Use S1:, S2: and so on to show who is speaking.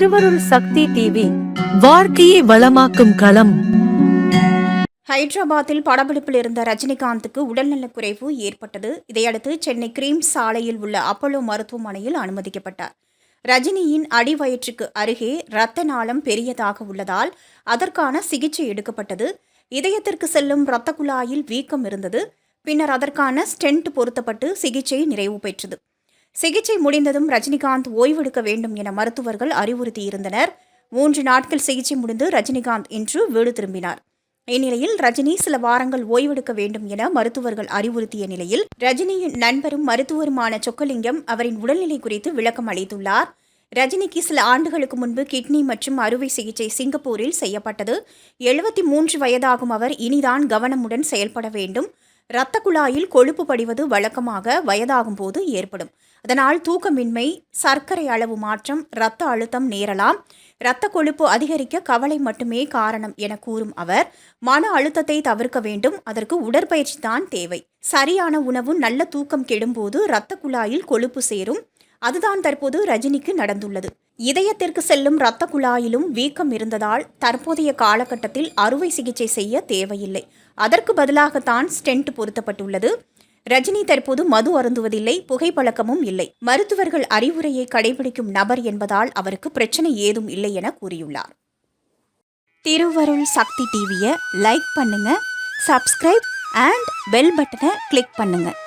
S1: திருவருள் சக்தி டிவி வாழ்க்கையை வளமாக்கும் களம்.
S2: ஹைதராபாத்தில் படப்பிடிப்பில் இருந்த ரஜினிகாந்துக்கு உடல்நலக்குறைவு ஏற்பட்டது. இதையடுத்து சென்னை கிரீம் சாலையில் உள்ள அப்போலோ மருத்துவமனையில் அனுமதிக்கப்பட்டார். ரஜினியின் அடிவயிற்றுக்கு அருகே இரத்த நாளம் பெரியதாக உள்ளதால் அதற்கான சிகிச்சை எடுக்கப்பட்டது. இதயத்திற்கு செல்லும் இரத்த குழாயில் வீக்கம் இருந்தது. பின்னர் அதற்கான ஸ்டென்ட் பொருத்தப்பட்டு சிகிச்சை நிறைவு பெற்றது. சிகிச்சை முடிந்ததும் ரஜினிகாந்த் ஓய்வெடுக்க வேண்டும் என மருத்துவர்கள் அறிவுறுத்தியிருந்தனர். மூன்று நாட்கள் சிகிச்சை முடிந்து ரஜினிகாந்த் இன்று வீடு திரும்பினார். இந்நிலையில் ரஜினி சில வாரங்கள் ஓய்வெடுக்க வேண்டும் என மருத்துவர்கள் அறிவுறுத்திய நிலையில் ரஜினியின் நண்பரும் மருத்துவருமான சொக்கலிங்கம் அவரின் உடல்நிலை குறித்து விளக்கம் அளித்துள்ளார். ரஜினிக்கு சில ஆண்டுகளுக்கு முன்பு கிட்னி மற்றும் அறுவை சிகிச்சை சிங்கப்பூரில் செய்யப்பட்டது. எழுபத்தி மூன்று வயதாகும் அவர் இனிதான் கவனமுடன் செயல்பட வேண்டும். இரத்த குழாயில் கொழுப்பு படிவது வழக்கமாக வயதாகும் போது ஏற்படும். அதனால் தூக்கமின்மை சர்க்கரை அளவு மாற்றம் இரத்த அழுத்தம் நேரலாம். இரத்த கொழுப்பு அதிகரிக்க கவலை மட்டுமே காரணம் என கூறும் அவர் மன அழுத்தத்தை தவிர்க்க வேண்டும். அதற்கு உடற்பயிற்சி தான் தேவை. சரியான உணவு நல்ல தூக்கம் கெடும்போது இரத்த குழாயில் கொழுப்பு சேரும். அதுதான் தற்போது ரஜினிக்கு நடந்துள்ளது. இதயத்திற்கு செல்லும் இரத்த குழாயிலும் வீக்கம் இருந்ததால் தற்போதைய காலகட்டத்தில் அறுவை சிகிச்சை செய்ய தேவையில்லை. அதற்கு பதிலாகத்தான் ஸ்டென்ட் பொருத்தப்பட்டுள்ளது. ரஜினி தற்போது மது அருந்துவதில்லை புகைப்பழக்கமும் இல்லை. மருத்துவர்கள் அறிவுரையை கடைபிடிக்கும் நபர் என்பதால் அவருக்கு பிரச்சனை ஏதும் இல்லை என கூறியுள்ளார். திருவருள் சக்தி டிவியை லைக் பண்ணுங்க சப்ஸ்கிரைப் அண்ட் பெல் பட்டனை கிளிக் பண்ணுங்கள்